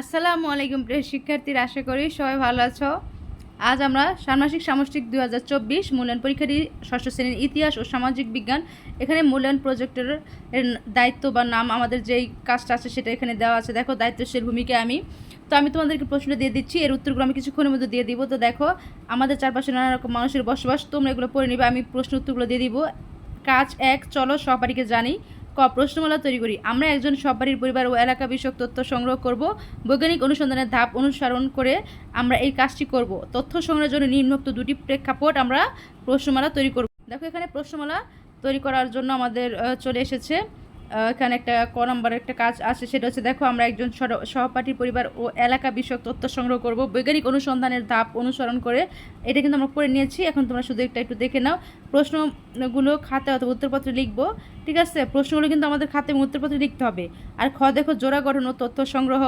আসসালামু আলাইকুম প্রিয় শিক্ষার্থীরা, আশা করি সবাই ভালো আছো। আজ আমরা ষান্মাসিক সামষ্টিক দু হাজার চব্বিশ মূল্যায়ন পরীক্ষাটি ষষ্ঠ শ্রেণির ইতিহাস ও সামাজিক বিজ্ঞান, এখানে মূল্যায়ন প্রজেক্টের দায়িত্ব বা নাম আমাদের যেই কাজটা আছে সেটা এখানে দেওয়া আছে। দেখো, দায়িত্বশীল ভূমিকা আমি। তো আমি তোমাদেরকে প্রশ্নটা দিয়ে দিচ্ছি, এর উত্তরগুলো আমি কিছুক্ষণের মধ্যে দিয়ে দিব। তো দেখো, আমাদের চারপাশে নানা রকম মানুষের বসবাস, তোমরা এগুলো পড়ে নিবে, আমি প্রশ্ন উত্তরগুলো দিয়ে দিব। কাজ এক, চলো সহপাঠীকে জানি ক, প্রশ্নমালা তৈরি করি। আমরা একজন সব বাড়ির পরিবার ও এলাকা বিষয়ক তথ্য সংগ্রহ করব। বৈজ্ঞানিক অনুসন্ধানের ধাপ অনুসরণ করে আমরা এই কাজটি করব। তথ্য সংগ্রহের জন্য নিম্নোক্ত দুটি প্রেক্ষাপট আমরা প্রশ্নমালা তৈরি করব। দেখো এখানে প্রশ্নমালা তৈরি করার জন্য আমাদের চলে এসেছে। এখানে একটা ক নম্বরের একটা কাজ আছে, সেটা হচ্ছে দেখো আমরা একজন সহপাঠীর পরিবার ও এলাকা বিষয়ক তথ্য সংগ্রহ করব। বৈজ্ঞানিক অনুসন্ধানের ধাপ অনুসরণ করে এটা কিন্তু আমরা পড়ে নিয়েছি, এখন তোমরা শুধু একটা একটু দেখে নাও। প্রশ্নগুলো খাতে অথবা উত্তরপত্রে লিখব, ঠিক আছে? প্রশ্নগুলো কিন্তু আমাদের খাতে উত্তরপত্রে লিখতে হবে। আর খ দেখো জোড়া গঠন ও তথ্য সংগ্রহ।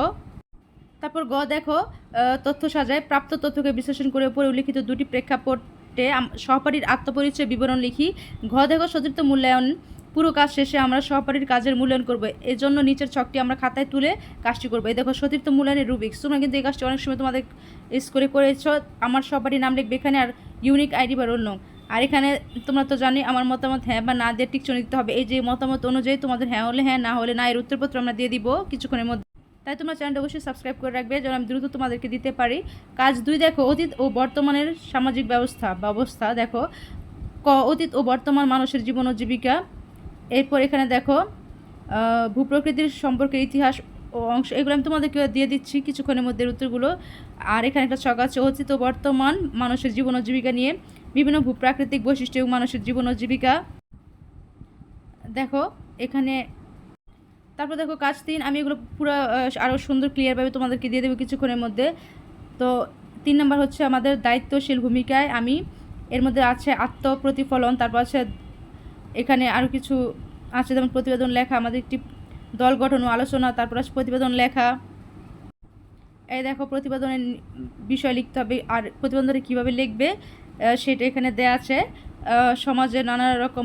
তারপর গ দেখো তথ্য সাজায়, প্রাপ্ত তথ্যকে বিশ্লেষণ করে উপরে উল্লিখিত দুটি প্রেক্ষাপটে আম- সহপাঠীর আত্মপরিচয় বিবরণ লিখি ঘ দেখো সতীর্থ মূল্যায়ন, পুরো কাজ শেষে আমরা সহপাঠীর কাজের মূল্যায়ন করব। এর জন্য নিচের ছকটি আমরা খাতায় তুলে কাজটি করব। এই দেখো সতীর্থ মূল্যায়নের রুবিক্স। তোমরা কিন্তু এই কাজটি অনেক সময় তোমাদের স্কোরে করেছ। আমার সহপাঠীর নাম লিখবে এখানে আর ইউনিক আইডি বা রোল নং আর এখানে তোমরা তো জানি আমার মতামত হ্যাঁ বা না দিয়ে টিকচন দিতে হবে। এই যে মতামত অনুযায়ী তোমাদের হ্যাঁ হলে হ্যাঁ না হলে না, এর উত্তরপত্র আমরা দিয়ে দিব কিছুক্ষণের মধ্যে। তাই তোমরা চ্যানেলটা অবশ্যই সাবস্ক্রাইব করে রাখবে যেন আমি দ্রুত তোমাদেরকে দিতে পারি। কাজ দুই, দেখো, অতীত ও বর্তমানের সামাজিক ব্যবস্থা ব্যবস্থা, দেখো, ক, অতীত ও বর্তমান মানুষের জীবন ও জীবিকা। এরপর এখানে দেখো ভূপ্রকৃতির সম্পর্কে ইতিহাস ও অংশ, এগুলো আমি তোমাদেরকে দিয়ে দিচ্ছি কিছুক্ষণের মধ্যে উত্তরগুলো। আর এখানে একটা ছক আছে, অতীত ও বর্তমান মানুষের জীবন ও জীবিকা নিয়ে বিভিন্ন ভূপ্রাকৃতিক বৈশিষ্ট্য এবং মানুষের জীবন ও জীবিকা। দেখো, এখানে তারপর দেখো কাজ তিন, আমি এগুলো পুরো আরও সুন্দর ক্লিয়ারভাবে তোমাদেরকে দিয়ে দেবো কিছুক্ষণের মধ্যে। তো তিন নম্বর হচ্ছে আমাদের দায়িত্বশীল ভূমিকায় আমি, এর মধ্যে আছে আত্মপ্রতিফলন, তারপর আছে এখানে আরও কিছু আছে, যেমন প্রতিবেদন লেখা, আমাদের একটি দল গঠন ও আলোচনা, তারপর আছে প্রতিবেদন লেখা। এই দেখো প্রতিবেদনের বিষয় লিখতে হবে, আর প্রতিবেদনে কীভাবে লিখবে সেটা এখানে দেয়া আছে। সমাজে নানা রকম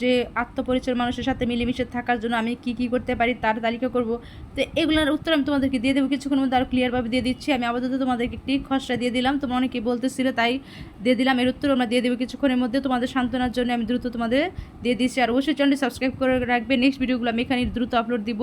যে আত্মপরিচয় মানুষের সাথে মিলেমিশে থাকার জন্য আমি কি কি করতে পারি তার তালিকা করব। তো এগুলোর উত্তর আমি তোমাদেরকে দিয়ে দেবো। কিছুক্ষণের মধ্যে আরও ক্লিয়ারভাবে দিয়ে দিচ্ছি। আমি আপাতত তোমাদেরকে একটি খসড়া দিয়ে দিলাম। তোমরা অনেকে বলতেছিল তাই দিয়ে দিলাম। এর উত্তর আমরা দিয়ে দেবো কিছুক্ষণের মধ্যে। তোমাদের সান্ত্বনার জন্য আমি দ্রুত তোমাদের দিয়ে দিচ্ছি। আর অবশ্যই চ্যানেলটি সাবস্ক্রাইব করে রাখবে। নেক্সট ভিডিওগুলো আমি এখানে দ্রুত আপলোড দিব।